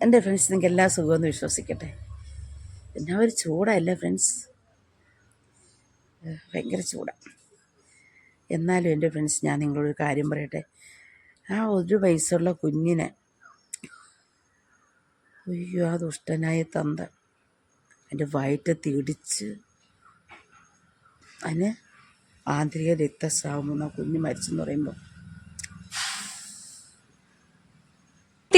എന്റെ ഫ്രണ്ട്സ് നിങ്ങൾക്ക് എല്ലാ സുഖമെന്ന് വിശ്വസിക്കട്ടെ. പിന്നെ ഒരു ചൂടല്ലേ ഫ്രണ്ട്സ് ഭയങ്കര ചൂടാണ് എന്നാലും എന്റെ ഫ്രണ്ട്സ് ഞാൻ നിങ്ങളൊരു കാര്യം പറയട്ടെ. ആ ഒരു വയസ്സുള്ള കുഞ്ഞിനെ. അയ്യോ ആ ദുഷ്ടനായ തന്ത. എന്റെ വയറ്റത്ത് തിടിച്ച് അതിന് ആന്തരിക രക്തസ്രാവം ആ കുഞ്ഞ് മരിച്ചെന്ന് പറയുമ്പോൾ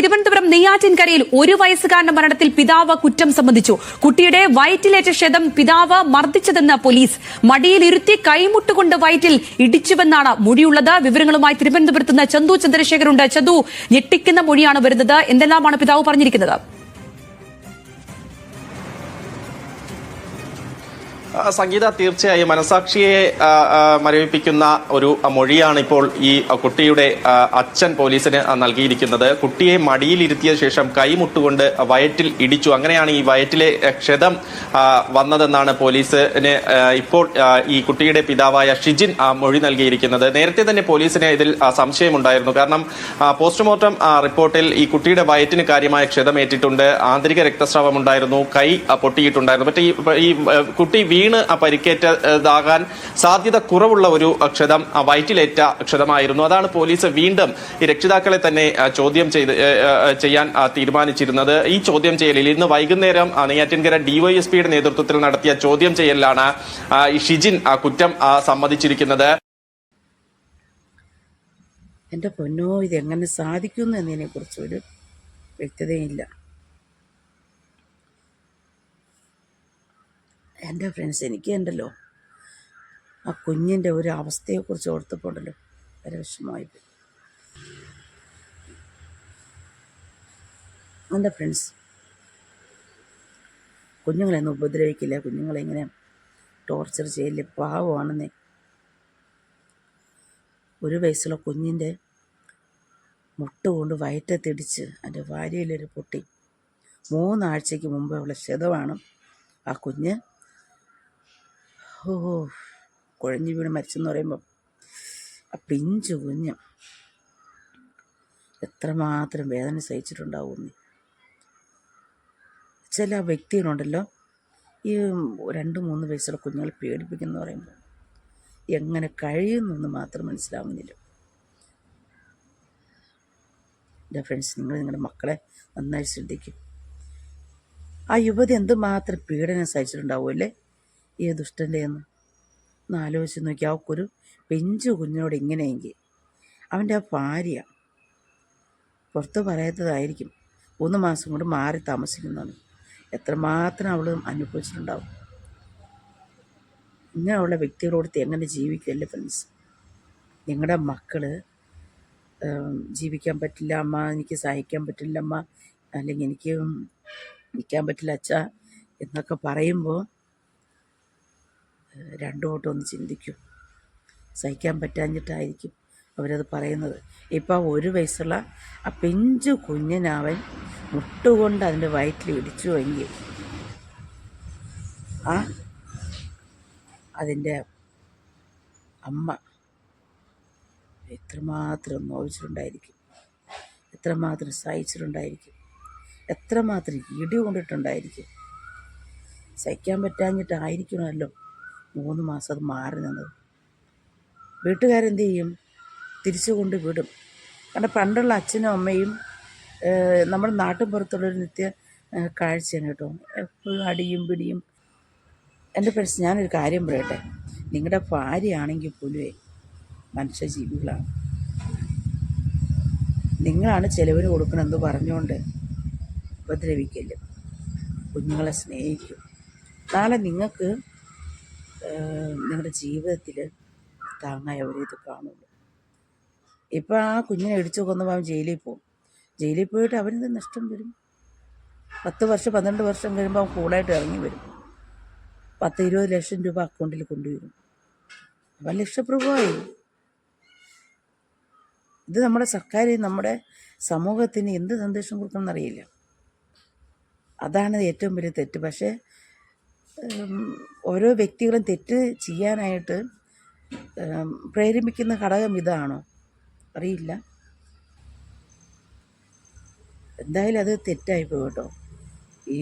തിരുവനന്തപുരം നെയ്യാറ്റിൻകരയിൽ ഒരു വയസ്സുകാരന്റെ മരണത്തിൽ പിതാവ് കുറ്റം സംബന്ധിച്ചു. കുട്ടിയുടെ വയറ്റിലേറ്റ ക്ഷതം പിതാവ് മർദ്ദിച്ചതെന്ന് പോലീസ്. മടിയിലിരുത്തി കൈമുട്ടുകൊണ്ട് വയറ്റിൽ ഇടിച്ചുവെന്നാണ് മൊഴിയുള്ളത്. വിവരങ്ങളുമായി തിരുവനന്തപുരത്ത് നിന്ന് ചന്തു ചന്ദ്രശേഖരുണ്ട്. ചന്തു ഞെട്ടിക്കുന്ന മൊഴിയാണ് വരുന്നത്. എന്തെല്ലാമാണ് പിതാവ് പറഞ്ഞിരിക്കുന്നത്? സംഗീത തീർച്ചയായും മനസാക്ഷിയെ മരവിപ്പിക്കുന്ന ഒരു മൊഴിയാണ് ഇപ്പോൾ ഈ കുട്ടിയുടെ അച്ഛൻ പോലീസിന് നൽകിയിരിക്കുന്നത്. കുട്ടിയെ മടിയിലിരുത്തിയ ശേഷം കൈമുട്ടുകൊണ്ട് വയറ്റിൽ ഇടിച്ചു. അങ്ങനെയാണ് ഈ വയറ്റിലെ ക്ഷതം വന്നതെന്നാണ് പോലീസിന് ഇപ്പോൾ ഈ കുട്ടിയുടെ പിതാവായ ഷിജിൻ മൊഴി നൽകിയിരിക്കുന്നത്. നേരത്തെ തന്നെ പോലീസിന് ഇതിൽ സംശയമുണ്ടായിരുന്നു. കാരണം പോസ്റ്റ്മോർട്ടം റിപ്പോർട്ടിൽ ഈ കുട്ടിയുടെ വയറ്റിന് കാര്യമായ ക്ഷതമേറ്റിട്ടുണ്ട്. ആന്തരിക രക്തസ്രാവം ഉണ്ടായിരുന്നു കൈ പൊട്ടിയിട്ടുണ്ടായിരുന്നു. പക്ഷേ ഈ കുട്ടി വീണ് പരിക്കേറ്റതാകാൻ സാധ്യത കുറവുള്ള ഒരു ക്ഷതം വയറ്റിലേറ്റ ക്ഷതമായിരുന്നു. അതാണ് പോലീസ് വീണ്ടും ഈ രക്ഷിതാക്കളെ തന്നെ ചോദ്യം ചെയ്ത് ചെയ്യാൻ തീരുമാനിച്ചിരുന്നത്. ഈ ചോദ്യം ചെയ്യലിൽ ഇന്ന് വൈകുന്നേരം നെയ്യാറ്റിൻകര ഡിവൈഎസ്പിയുടെ നേതൃത്വത്തിൽ നടത്തിയ ചോദ്യം ചെയ്യലിലാണ് ഷിജിൻ കുറ്റം സമ്മതിച്ചിരിക്കുന്നത്. എന്റെ പൊന്നോ ഇത് എങ്ങനെ സാധിക്കുന്നു എന്നതിനെക്കുറിച്ച് ഒരു വ്യക്തതയില്ല. എന്റെ ഫ്രണ്ട്സ് എനിക്ക് ഉണ്ടല്ലോ ആ കുഞ്ഞിന്റെ ഒരു അവസ്ഥയെക്കുറിച്ച് ഓർത്തപ്പോണ്ടല്ലോ. വളരെ വിഷമമായി എന്റെ ഫ്രണ്ട്സ് കുഞ്ഞുങ്ങളെയൊന്നും ഉപദ്രവിക്കില്ല. കുഞ്ഞുങ്ങളെ ഇങ്ങനെ ടോർച്ചർ ചെയ്യില്ല പാവമാണെന്നേ. ഒരു വയസ്സുള്ള കുഞ്ഞിന്റെ മുട്ട കൊണ്ട് വയറ്റത്തിടിച്ച് എന്റെ ഭാര്യയിലൊരു പൊട്ടി. മൂന്നാഴ്ചയ്ക്ക് മുമ്പ് അവളെ ക്ഷതമാണ്. ആ കുഞ്ഞ് ഓ കുഴഞ്ഞു വീണ് മരിച്ചെന്ന് പറയുമ്പോൾ ആ പിഞ്ചു കുഞ്ഞ് എത്രമാത്രം വേദന സഹിച്ചിട്ടുണ്ടാവും ചില വ്യക്തികളുണ്ടല്ലോ ഈ രണ്ട് മൂന്ന് വയസ്സുള്ള കുഞ്ഞുങ്ങളെ പേടിപ്പിക്കുന്നു പറയുമ്പോൾ എങ്ങനെ കഴിയുന്നെന്ന് മാത്രം മനസ്സിലാവുന്നില്ല. എന്റെ ഫ്രണ്ട്സ് നിങ്ങൾ നിങ്ങളുടെ മക്കളെ നന്നായി ശ്രദ്ധിക്കും. ആ യുവതി എന്തുമാത്രം പീഡനം സഹിച്ചിട്ടുണ്ടാവുമല്ലേ? ഈ ദുഷ്ടന്റെ എന്ന് ഒന്ന് ആലോചിച്ച് നോക്കി. ഒരു പെഞ്ചു കുഞ്ഞിനോട് ഇങ്ങനെയെങ്കിൽ അവന്റെ ആ ഭാര്യ പുറത്ത് പറയാത്തതായിരിക്കും. മൂന്ന് മാസം കൊണ്ട് മാറി താമസിക്കുന്നതാണ്. എത്രമാത്രം അവൾ അനുഭവിച്ചിട്ടുണ്ടാവും. ഇങ്ങനെയുള്ള വ്യക്തികളോടത്ത് എങ്ങനെ ജീവിക്കുമല്ലേ ഫ്രണ്ട്സ് നിങ്ങളുടെ മക്കൾ ജീവിക്കാൻ പറ്റില്ല അമ്മ എനിക്ക് സഹിക്കാൻ പറ്റില്ല അമ്മ അല്ലെങ്കിൽ എനിക്ക് നിൽക്കാൻ പറ്റില്ല അച്ഛ എന്നൊക്കെ പറയുമ്പോൾ രണ്ടു വട്ടം ഒന്ന് ചിന്തിക്കും. സഹിക്കാൻ പറ്റാഞ്ഞിട്ടായിരിക്കും അവരത് പറയുന്നത്. ഇപ്പോൾ ആ ഒരു വയസ്സുള്ള ആ പിഞ്ചു കുഞ്ഞിനവൻ മുട്ടുകൊണ്ട് അതിന്റെ വയറ്റിൽ ഇടിച്ചു എങ്കിൽ ആ അതിന്റെ അമ്മ എത്രമാത്രം നോവിച്ചിട്ടുണ്ടായിരിക്കും. എത്രമാത്രം സഹിച്ചിട്ടുണ്ടായിരിക്കും. എത്രമാത്രം ഇടി കൊണ്ടിട്ടുണ്ടായിരിക്കും. സഹിക്കാൻ പറ്റാഞ്ഞിട്ടായിരിക്കണമല്ലോ. മൂന്ന് മാസം അത് മാറി നിന്നത്. വീട്ടുകാരെന്ത് ചെയ്യും തിരിച്ചു കൊണ്ട് വിടും. കാരണം പണ്ടുള്ള അച്ഛനും അമ്മയും നമ്മുടെ നാട്ടിൻ പുറത്തുള്ളൊരു നിത്യ കാഴ്ചയാണ് കേട്ടോ. എപ്പോഴും അടിയും പിടിയും. എന്റെ ഫ്രണ്ട്സ് ഞാനൊരു കാര്യം പറയട്ടെ. നിങ്ങളുടെ ഭാര്യയാണെങ്കിൽ പോലുമേ മനുഷ്യജീവികളാണ് നിങ്ങളാണ് ചിലവിന് കൊടുക്കണമെന്ന് പറഞ്ഞുകൊണ്ട് ഉപദ്രവിക്കൽ. കുഞ്ഞുങ്ങളെ സ്നേഹിക്കും. നാളെ നിങ്ങൾക്ക് നിങ്ങളുടെ ജീവിതത്തിൽ താങ്ങായി ഇത് കാണുള്ളൂ. ഇപ്പം ആ കുഞ്ഞിനെ ഇടിച്ചു കൊന്നപ്പോൾ അവൻ ജയിലിൽ പോകും ജയിലിൽ പോയിട്ട് അവനെന്ത് നഷ്ടം വരും. പത്ത് വർഷം പന്ത്രണ്ട് വർഷം കഴിയുമ്പോൾ അവൻ കൂളായിട്ട് ഇറങ്ങി വരും. പത്ത് ഇരുപത് ലക്ഷം രൂപ അക്കൗണ്ടിൽ കൊണ്ടുവരും അവൻ ലക്ഷപ്രഭുവായി. ഇത് നമ്മുടെ സർക്കാർ നമ്മുടെ സമൂഹത്തിന് എന്ത് സന്ദേശം കൊടുക്കണം എന്നറിയില്ല അതാണ് ഏറ്റവും വലിയ തെറ്റ്. പക്ഷേ ഓരോ വ്യക്തികളും തെറ്റ് ചെയ്യാനായിട്ട് പ്രേരിപ്പിക്കുന്ന ഘടകം ഇതാണോ? അറിയില്ല. എന്തായാലും അത് തെറ്റായിപ്പോയി കേട്ടോ ഈ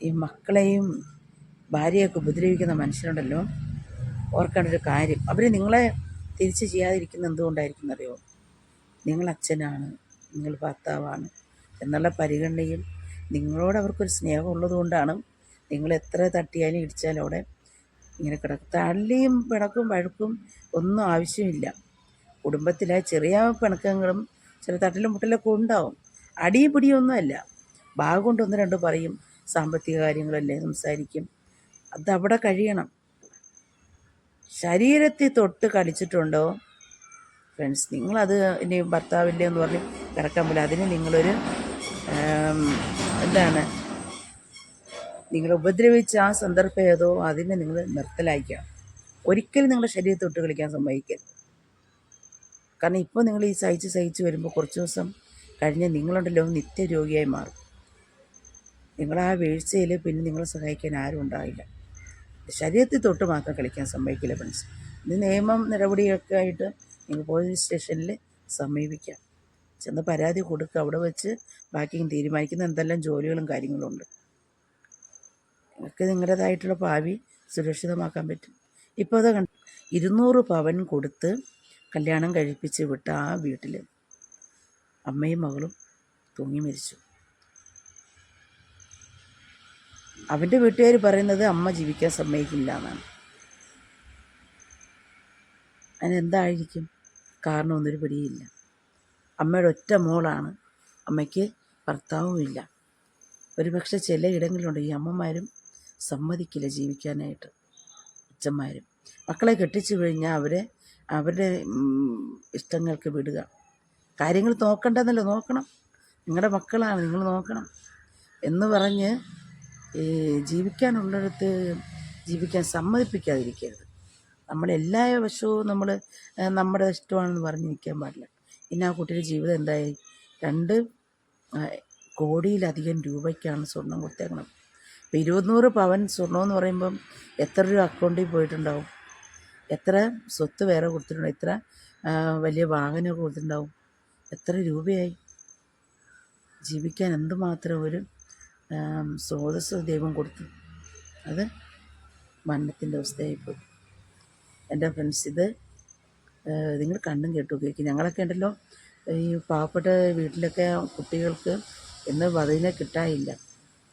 ഈ മക്കളെയും ഭാര്യയൊക്കെ ഉപദ്രവിക്കുന്ന മനുഷ്യരുണ്ടല്ലോ. ഓർക്കേണ്ട ഒരു കാര്യം അവർ നിങ്ങളെ തിരിച്ച് ചെയ്യാതിരിക്കുന്ന എന്തുകൊണ്ടായിരിക്കും അറിയോ നിങ്ങൾ അച്ഛനാണ് നിങ്ങൾ ഭർത്താവാണ് എന്നുള്ള പരിഗണനയും നിങ്ങളോട് അവർക്കൊരു സ്നേഹം ഉള്ളതുകൊണ്ടാണ് നിങ്ങൾ എത്ര തട്ടിയാലും ഇടിച്ചാലും അവിടെ ഇങ്ങനെ കിടക്കും. തള്ളിയും പിണക്കും വഴക്കും ഒന്നും ആവശ്യമില്ല. കുടുംബത്തിലെ ചെറിയ പിണക്കങ്ങളും ചില തട്ടിലും മുട്ടലൊക്കെ ഉണ്ടാവും. അടിയും പിടിയൊന്നുമല്ല ബാഗ് കൊണ്ട് ഒന്ന് രണ്ട് പറയും സാമ്പത്തിക കാര്യങ്ങളല്ലേ സംസാരിക്കും. അതവിടെ കഴിയണം. ശരീരത്തിൽ തൊട്ട് കളിച്ചിട്ടുണ്ടോ? ഫ്രണ്ട്സ് നിങ്ങളത് ഇനി ഭർത്താവില്ലേ എന്ന് പറഞ്ഞ് കിടക്കാൻ പോലെ അതിന് നിങ്ങളൊരു എന്താണ്? നിങ്ങൾ ഉപദ്രവിച്ച ആ സന്ദർഭം ഏതോ അതിനെ നിങ്ങൾ നിർത്തലായിക്കാം ഒരിക്കലും നിങ്ങളുടെ ശരീരത്തെ തൊട്ട് കളിക്കാൻ സമ്മതിക്കരുത്. കാരണം ഇപ്പോൾ നിങ്ങൾ ഈ സഹിച്ച് സഹിച്ച് വരുമ്പോൾ കുറച്ച് ദിവസം കഴിഞ്ഞ് നിങ്ങളുണ്ടല്ലോ നിത്യരോഗിയായി മാറും. നിങ്ങൾ ആ വീഴ്ചയിൽ പിന്നെ നിങ്ങളെ സഹായിക്കാൻ ആരും ഉണ്ടാവില്ല. ശരീരത്തിൽ തൊട്ട് മാത്രം കളിക്കാൻ സമ്മതിക്കില്ല ഫ്രണ്ട്സ്. ഇത് നിയമം നടപടിയൊക്കെ ആയിട്ട് നിങ്ങൾ പോലീസ് സ്റ്റേഷനിൽ സമീപിക്കാം. ചെന്ന് പരാതി കൊടുക്കുക അവിടെ വെച്ച് ബാക്കി തീരുമാനിക്കുന്ന എന്തെല്ലാം ജോലികളും കാര്യങ്ങളും ഉണ്ട്. നിങ്ങൾക്ക് നിങ്ങളുടേതായിട്ടുള്ള ഭാവി സുരക്ഷിതമാക്കാൻ പറ്റും. ഇപ്പോൾ അത് കണ്ട ഇരുന്നൂറ് പവൻ കൊടുത്ത് കല്യാണം കഴിപ്പിച്ച് വിട്ട ആ വീട്ടിൽ അമ്മയും മകളും തൂങ്ങി മരിച്ചു. അവന്റെ വീട്ടുകാർ പറയുന്നത് അമ്മ ജീവിക്കാൻ സമ്മതിക്കില്ല എന്നാണ്. അതിനെന്തായിരിക്കും? കാരണം ഒന്നൊരു പിടിയില്ല. അമ്മയുടെ ഒറ്റ മോളാണ്. അമ്മയ്ക്ക് ഭർത്താവും ഇല്ല ഒരുപക്ഷെ ചില ഇടങ്ങളിലുണ്ട് ഈ അമ്മമാരും സമ്മതിക്കില്ല ജീവിക്കാനായിട്ട്. അച്ഛന്മാരും. മക്കളെ കെട്ടിച്ചു കഴിഞ്ഞാൽ അവരെ അവരുടെ ഇഷ്ടങ്ങൾക്ക് വിടുക. കാര്യങ്ങൾ നോക്കണ്ടെന്നല്ല നോക്കണം. നിങ്ങളുടെ മക്കളാണ് നിങ്ങൾ നോക്കണം എന്ന് പറഞ്ഞ് ഈ ജീവിക്കാനുള്ളിടത്ത് ജീവിക്കാൻ സമ്മതിപ്പിക്കാതിരിക്കരുത്. നമ്മളെല്ലാ വശവും നമ്മൾ നമ്മുടെ ഇഷ്ടമാണെന്ന് പറഞ്ഞ് നിൽക്കാൻ പാടില്ല. പിന്നെ ആ കുട്ടിയുടെ ജീവിതം എന്തായി? രണ്ട് കോടിയിലധികം രൂപയ്ക്കാണ് സ്വർണം കൊടുത്തേക്കണം അപ്പോൾ ഇരുപത്തിനൂറ് പവൻ സ്വർണം എന്ന് പറയുമ്പം എത്ര രൂപ അക്കൗണ്ടിൽ പോയിട്ടുണ്ടാവും? എത്ര സ്വത്ത് വേറെ കൊടുത്തിട്ടുണ്ടാവും എത്ര വലിയ വാഹനമൊക്കെ കൊടുത്തിട്ടുണ്ടാവും? എത്ര രൂപയായി? ജീവിക്കാൻ എന്തുമാത്രം ഒരു സ്രോതസ് ദൈവം കൊടുത്തു. അത് മരണത്തിന്റെ അവസ്ഥയായിപ്പോയി. എന്റെ ഫ്രണ്ട്സ് ഇത് നിങ്ങൾ കണ്ടും കേട്ടു ഒക്കെ ഞങ്ങളൊക്കെ ഉണ്ടല്ലോ ഈ പാവപ്പെട്ട വീട്ടിലൊക്കെ കുട്ടികൾക്ക് ഇന്ന് വധുവിനെ കിട്ടാനില്ല.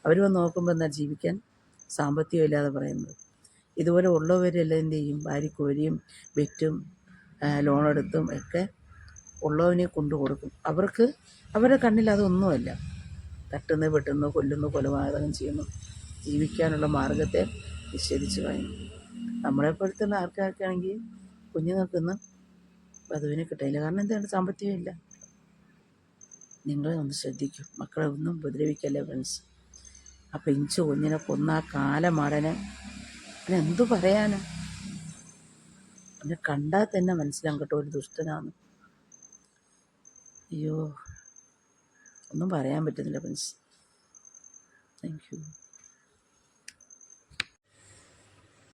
അവർ വന്ന് നോക്കുമ്പോൾ എന്നാൽ ജീവിക്കാൻ സാമ്പത്തികം ഇല്ലാതെ പറയുന്നത്. ഇതുപോലെ ഉള്ളവരെല്ലാം എന്ത് ചെയ്യും? ഭാര്യ കോരിയും വിറ്റും ലോണെടുത്തും ഒക്കെ ഉള്ളവനെ കൊണ്ടു കൊടുക്കും. അവർക്ക് അവരുടെ കണ്ണിൽ അതൊന്നുമല്ല. തട്ടുന്നു വെട്ടുന്നു കൊല്ലുന്നു കൊലപാതകം ചെയ്യുന്നു. ജീവിക്കാനുള്ള മാർഗത്തെ നിഷേധിച്ചു കഴിഞ്ഞു നമ്മളെപ്പോലത്തെ ആൾക്കാർക്കാണെങ്കിൽ കുഞ്ഞുങ്ങൾക്കൊന്നും വധുവിനെ കിട്ടില്ല കാരണം എന്താണ്? സാമ്പത്തികമില്ല നിങ്ങൾ ഒന്ന് ശ്രദ്ധിക്കും. മക്കളെ ഒന്നും ഉപദ്രവിക്കല്ലേ ഫ്രണ്ട്സ് ആ പെഞ്ചു കുഞ്ഞിനെ കൊന്ന ആ കാലമാടനെ. അവനെ എന്തു പറയാനാ? അവനെ കണ്ടാൽ തന്നെ മനസ്സിലാകും കേട്ടോ ഒരു ദുഷ്ടനാണ് അയ്യോ ഒന്നും പറയാൻ പറ്റുന്നില്ല ഫ്രണ്ട്സ് താങ്ക് യു